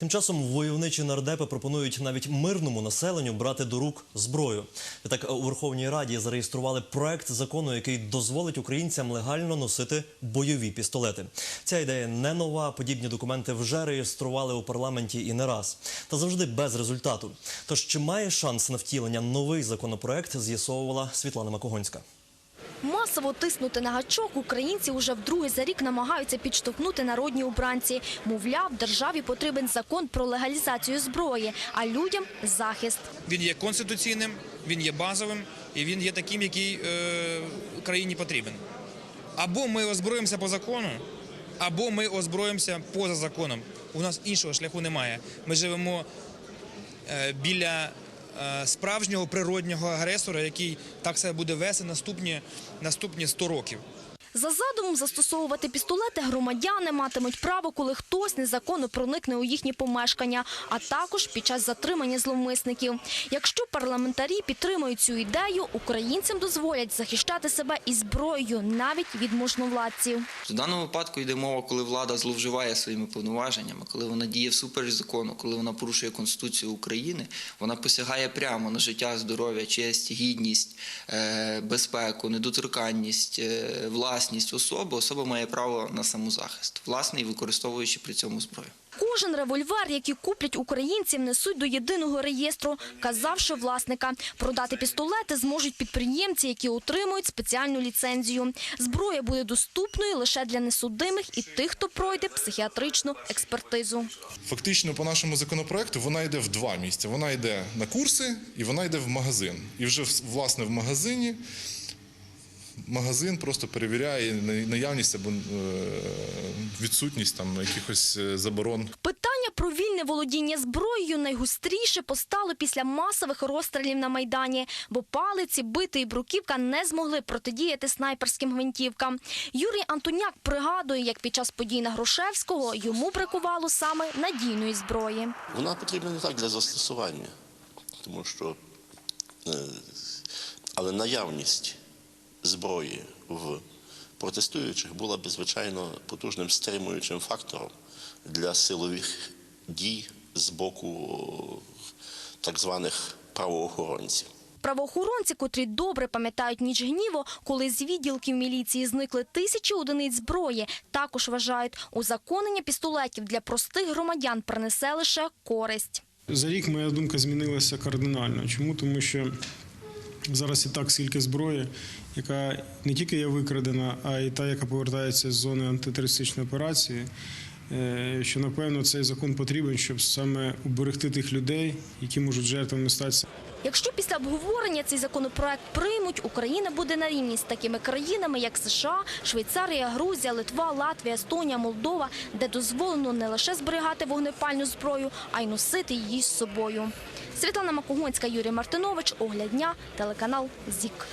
Тим часом войовничі нардепи пропонують навіть мирному населенню брати до рук зброю. Відтак у Верховній Раді зареєстрували проект закону, який дозволить українцям легально носити бойові пістолети. Ця ідея не нова. Подібні документи вже реєстрували у парламенті і не раз, та завжди без результату. Тож чи має шанс на втілення новий законопроект, з'ясовувала Світлана Макогонська. Масово тиснути на гачок українці уже вдруге за рік намагаються підштовхнути народні обранці. Мовляв, державі потрібен закон про легалізацію зброї, а людям – захист. Він є конституційним, він є базовим і він є таким, який е, країні потрібен. Або ми озброїмося по закону, або ми озброїмося поза законом. У нас іншого шляху немає. Ми живемо е, біля справжнього природнього агресора, який так себе буде вести наступні, наступні 100 років. За задумом застосовувати пістолети громадяни матимуть право, коли хтось незаконно проникне у їхні помешкання, а також під час затримання зловмисників. Якщо парламентарі підтримують цю ідею, українцям дозволять захищати себе і зброєю навіть від можновладців. В даному випадку йде мова, коли влада зловживає своїми повноваженнями, коли вона діє всупереч закону, коли вона порушує Конституцію України, вона посягає прямо на життя, здоров'я, честь, гідність, е, безпеку, недоторканність, е, власність особи. Особа має право на самозахист, власний, використовуючи при цьому зброю. Кожен револьвер, який куплять українців, несуть до єдиного реєстру, казавши власника. Продати пістолети зможуть підприємці, які отримують спеціальну ліцензію. Зброя буде доступною лише для несудимих і тих, хто пройде психіатричну експертизу. Фактично, по нашому законопроекту вона йде в два місця. Вона йде на курси і вона йде в магазин. І вже власне в магазині магазин просто перевіряє наявність або е, відсутність там якихось е, заборон. Питання про вільне володіння зброєю найгостріше постало після масових розстрілів на Майдані, бо палиці, бити і бруківка не змогли протидіяти снайперським гвинтівкам. Юрій Антоняк пригадує, як під час подій на Грушевського йому бракувало саме надійної зброї. Вона потрібна не так для застосування, тому що е, але наявність зброї в протестуючих була б звичайно потужним стримуючим фактором для силових дій з боку так званих правоохоронців. Правоохоронці, котрі добре пам'ятають ніч гніву, коли з відділків міліції зникли тисячі одиниць зброї, також вважають, узаконення пістолетів для простих громадян принесе лише користь. За рік моя думка змінилася кардинально. Чому? Тому що зараз і так скільки зброї, яка не тільки є викрадена, а й та, яка повертається з зони антитерористичної операції. Е, Що напевно цей закон потрібен, щоб саме уберегти тих людей, які можуть жертвами статися. Якщо після обговорення цей законопроект приймуть, Україна буде на рівні з такими країнами, як США, Швейцарія, Грузія, Литва, Латвія, Естонія, Молдова, де дозволено не лише зберігати вогнепальну зброю, а й носити її з собою. Світлана Макогонська, Юрій Мартинович, Огляд дня, телеканал ЗІК.